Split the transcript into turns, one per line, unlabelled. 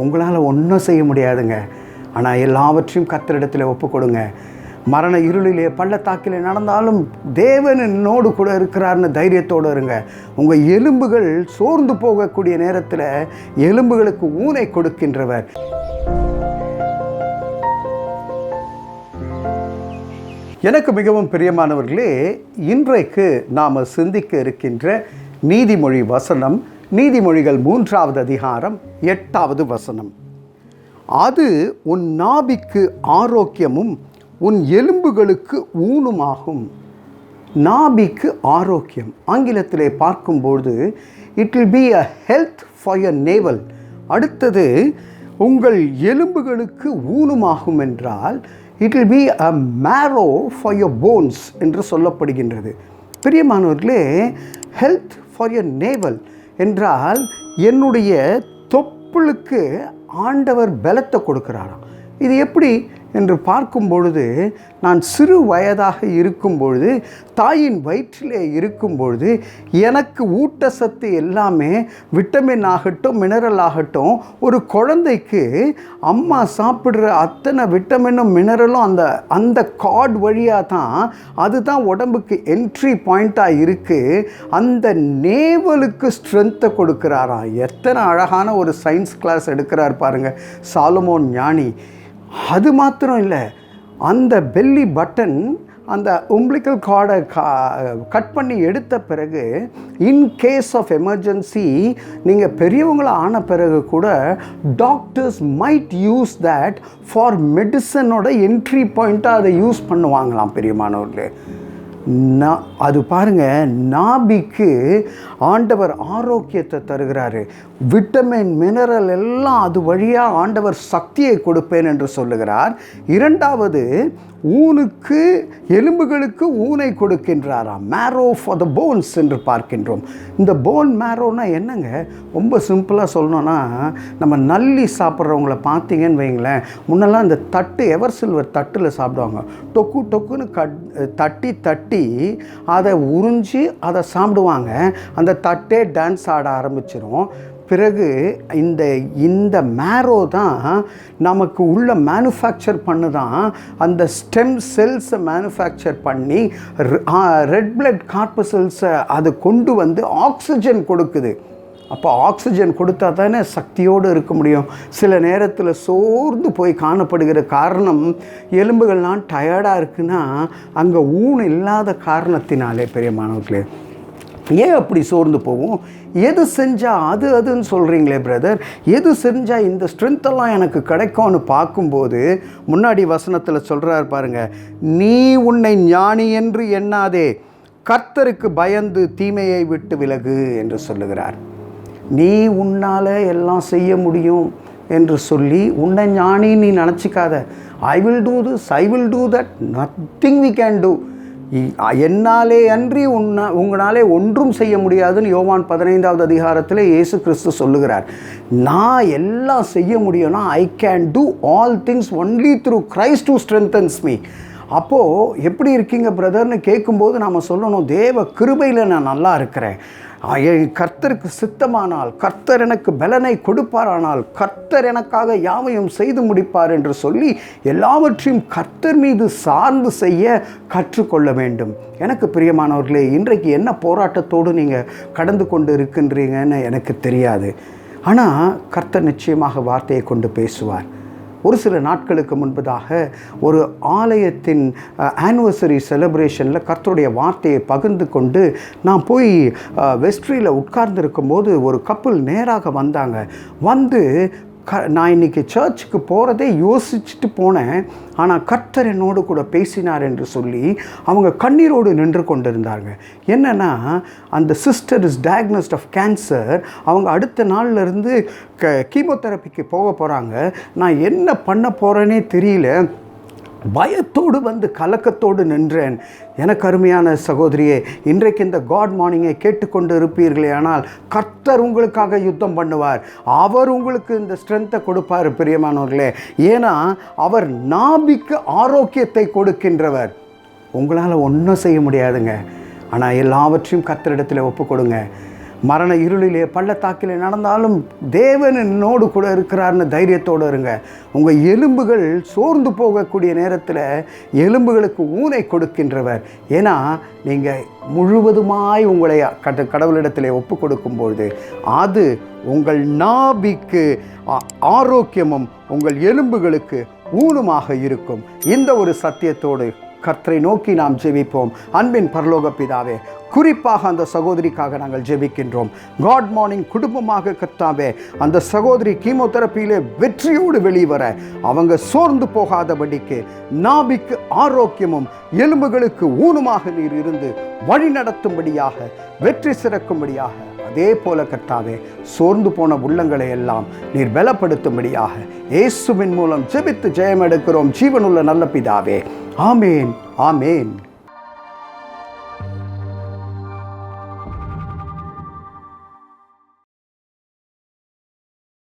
உங்களால் ஒன்றும் செய்ய முடியாதுங்க. ஆனால் எல்லாவற்றையும் கத்தரிடத்தில் ஒப்பு கொடுங்க மரண இருளிலே பள்ளத்தாக்கிலே நடந்தாலும் தேவன் என்னோடு கூட இருக்கிறார்னு தைரியத்தோடு இருங்க. உங்கள் எலும்புகள் சோர்ந்து போகக்கூடிய நேரத்தில் எலும்புகளுக்கு ஊனை கொடுக்கின்றவர். எனக்கு மிகவும் பிரியமானவர்களே இன்றைக்கு நாம் சிந்திக்க இருக்கின்ற நீதிமொழி வசனம் நீதிமொழிகள் மூன்றாவது அதிகாரம் எட்டாவது வசனம். அது உன் நாபிக்கு ஆரோக்கியமும் உன் எலும்புகளுக்கு ஊனுமாகும். நாபிக்கு ஆரோக்கியம். ஆங்கிலத்திலே பார்க்கும்போது it will be a health for your navel அடுத்தது உங்கள் எலும்புகளுக்கு ஊனுமாகும் என்றால் it will be a marrow for your bones என்று சொல்லப்படுகின்றது. பிரியமானவர்களே ஹெல்த் ஃபார் யர் நேவல் என்றால் என்னுடைய தொப்புளுக்கு ஆண்டவர் பலத்தை கொடுக்குறாராம். இது எப்படி? என்று பார்க்கும் பொழுது நான் சிறு வயதாக இருக்கும் பொழுது தாயின் வயிற்றிலே இருக்கும் பொழுது எனக்கு ஊட்டச்சத்து எல்லாமே விட்டமின் ஆகட்டும் மினரல் ஆகட்டும் ஒரு குழந்தைக்கு அம்மா சாப்பிட்ற அத்தனை விட்டமினும் மினரலும் அந்த அந்த கார்டு வழியாக தான் அதுதான் உடம்புக்கு என்ட்ரி பாயிண்ட்டாக இருக்குது அந்த நேவலுக்கு ஸ்ட்ரென்த்தை கொடுக்குறாராம் எத்தனை அழகான ஒரு சயின்ஸ் கிளாஸ் எடுக்கிறார் பாருங்கள் சாலமோன் ஞானி. அது மாத்திரம் இல்லை. அந்த பெல்லி பட்டன் அந்த உம்பிளிக்கல் கார்டை கட் பண்ணி எடுத்த பிறகு இன் கேஸ் ஆஃப் எமர்ஜென்சி நீங்கள் பெரியவங்களாக ஆன பிறகு கூட doctors might use that for மெடிசனோட entry பாயிண்ட்டாக அதை யூஸ் பண்ணுவாங்களாம் பெரியமானவர்களே. நான் அது பாருங்கள் நாபிக்கு ஆண்டவர் ஆரோக்கியத்தை தருகிறாரு. விட்டமின் மினரல் எல்லாம் அது வழியாக ஆண்டவர் சக்தியை கொடுப்பேன் என்று சொல்லுகிறார். இரண்டாவது ஊனுக்கு எலும்புகளுக்கு ஊனை கொடுக்கின்றாராம். மேரோ ஃபார் த போன்ஸ் என்று பார்க்கின்றோம். இந்த போன் மேரோனா என்னங்க? ரொம்ப சிம்பிளாக சொல்லணும்னா நம்ம நல்லி சாப்பிட்றவங்கள பார்த்தீங்கன்னு வைங்களேன். முன்னெல்லாம் இந்த தட்டு எவர் சில்வர் தட்டில் சாப்பிடுவாங்க. டொக்கு டொக்குன்னு கட் தட்டி தட்டி அதை உறிஞ்சி அதை சாப்பிடுவாங்க. அந்த தட்டே டான்ஸ் ஆட ஆரம்பிச்சிடும் பிறகு இந்த இந்த மேரோ தான் நமக்கு உள்ள மேனுஃபேக்சர் பண்ணு தான் அந்த ஸ்டெம் செல்ஸை மேனுஃபேக்சர் பண்ணி ரெட் பிளட் கார்பசல்ஸை அது கொண்டு வந்து ஆக்சிஜன் கொடுக்குது. அப்போ ஆக்சிஜன் கொடுத்தா தானே சக்தியோடு இருக்க முடியும். சில நேரத்தில் சோர்ந்து போய் காணப்படுகிற காரணம் எலும்புகள்லாம் டயர்டாக இருக்குன்னா அங்கே ஊன் இல்லாத காரணத்தினாலே பெரிய மாணவர்களே ஏன் அப்படி சோர்ந்து போகும்? எது செஞ்சால் அது அதுன்னு சொல்கிறீங்களே பிரதர் எது செஞ்சால் இந்த ஸ்ட்ரென்த்தெல்லாம் எனக்கு கிடைக்கும்னு பார்க்கும்போது முன்னாடி வசனத்தில் சொல்கிறார் பாருங்கள் நீ உன்னை ஞானி என்று எண்ணாதே. கர்த்தருக்கு பயந்து தீமையை விட்டு விலகு என்று சொல்லுகிறார். நீ உன்னால் எல்லாம் செய்ய முடியும் என்று சொல்லி உன்னை ஞானி நீ நினச்சிக்காத. I will do this I will do that nothing we can do என்னாலே அன்றி உன்ன உங்களாலே ஒன்றும் செய்ய முடியாதுன்னு யோவான் பதினைந்தாவது அதிகாரத்தில் இயேசு கிறிஸ்து சொல்லுகிறார். நான் எல்லாம் செய்ய முடியும்னா I can do all things only through Christ to strengthens me அப்போது எப்படி இருக்கீங்க பிரதர்னு கேட்கும்போது நாம் சொல்லணும் தேவ கிருபையில் நான் நல்லா இருக்கிறேன். கர்த்தருக்கு சித்தமானால் கர்த்தர் எனக்கு பலனை கொடுப்பாரானால் கர்த்தர் எனக்காக யாவையும் செய்து முடிப்பார் என்று சொல்லி எல்லாவற்றையும் கர்த்தர் மீது சார்ந்து செய்ய கற்றுக்கொள்ள வேண்டும். எனக்கு பிரியமானவர்களே இன்றைக்கு என்ன போராட்டத்தோடு நீங்கள் கடந்து கொண்டு இருக்கின்றீங்கன்னு எனக்கு தெரியாது. ஆனால் கர்த்தர் நிச்சயமாக வார்த்தையை கொண்டு பேசுவார். ஒரு சில நாட்களுக்கு முன்பதாக ஒரு ஆலயத்தின் ஆனிவர்சரி செலிப்ரேஷனில் கர்த்தருடைய வார்த்தையை பகிர்ந்து கொண்டு நான் போய் வெஸ்ட்ரியில் உட்கார்ந்துருக்கும் போது ஒரு கப்பல் நேராக வந்தாங்க. வந்து க நான் இன்றைக்கி சர்ச்சுக்கு போகிறதே யோசிச்சுட்டு போனேன். ஆனால் கர்த்தர் என்னோடு கூட பேசினார் என்று சொல்லி அவங்க கண்ணீரோடு நின்று கொண்டிருந்தாங்க. என்னென்னா அந்த sister is diagnosed of cancer அவங்க அடுத்த நாள்லேருந்து க கீமோதெரப்பிக்கு போக போகிறாங்க நான் என்ன பண்ண போகிறேனே தெரியல. பயத்தோடு வந்து கலக்கத்தோடு நின்றேன். எனக்கு அருமையான சகோதரியே இன்றைக்கு இந்த காட் மார்னிங்கை கேட்டுக்கொண்டு இருப்பீர்களே ஆனால் கர்த்தர் உங்களுக்காக யுத்தம் பண்ணுவார். அவர் உங்களுக்கு இந்த ஸ்ட்ரென்த்தை கொடுப்பார் பிரியமானவர்களே. ஏன்னா அவர் நாபிக்கு ஆரோக்கியத்தை கொடுக்கின்றவர். உங்களால் ஒன்றும் செய்ய முடியாதுங்க. ஆனால் எல்லாவற்றையும் கத்தரிடத்தில் ஒப்பு கொடுங்க மரண இருளிலே பள்ளத்தாக்கிலே நடந்தாலும் தேவன் என்னோடு கூட இருக்கிறார்னு தைரியத்தோடு இருங்க. உங்கள் எலும்புகள் சோர்ந்து போகக்கூடிய நேரத்தில் எலும்புகளுக்கு ஊனை கொடுக்கின்றவர். ஏன்னா நீங்கள் முழுவதுமாய் உங்களை கட கடவுளிடத்திலே ஒப்பு கொடுக்கும்பொழுது அது உங்கள் நாபிக்கு ஆரோக்கியமும் உங்கள் எலும்புகளுக்கு ஊனுமாக இருக்கும். இந்த ஒரு சத்தியத்தோடு கர்த்தரை நோக்கி நாம் ஜெபிப்போம். அன்பின் பரலோக பிதாவே குறிப்பாக அந்த சகோதரிக்காக நாங்கள் ஜெபிக்கின்றோம். காட் மார்னிங் குடும்பமாக கர்த்தாவே அந்த சகோதரி கீமோதெரப்பியிலே வெற்றியோடு வெளிவர அவங்க சோர்ந்து போகாதபடிக்கு நாபிக்கு ஆரோக்கியமும் எலும்புகளுக்கு ஊனமாக நீர் இருந்து வழி நடத்தும்படியாக வெற்றி சிறக்கும்படியாக அதே போல கர்த்தாவே சோர்ந்து போன உள்ளங்களை எல்லாம் நீர் பலப்படுத்தும்படியாக இயேசுவின் மூலம் ஜெபித்து ஜெயம் எடுக்கிறோம் ஜீவனுள்ள நல்ல பிதாவே. ஆமேன் ஆமேன்.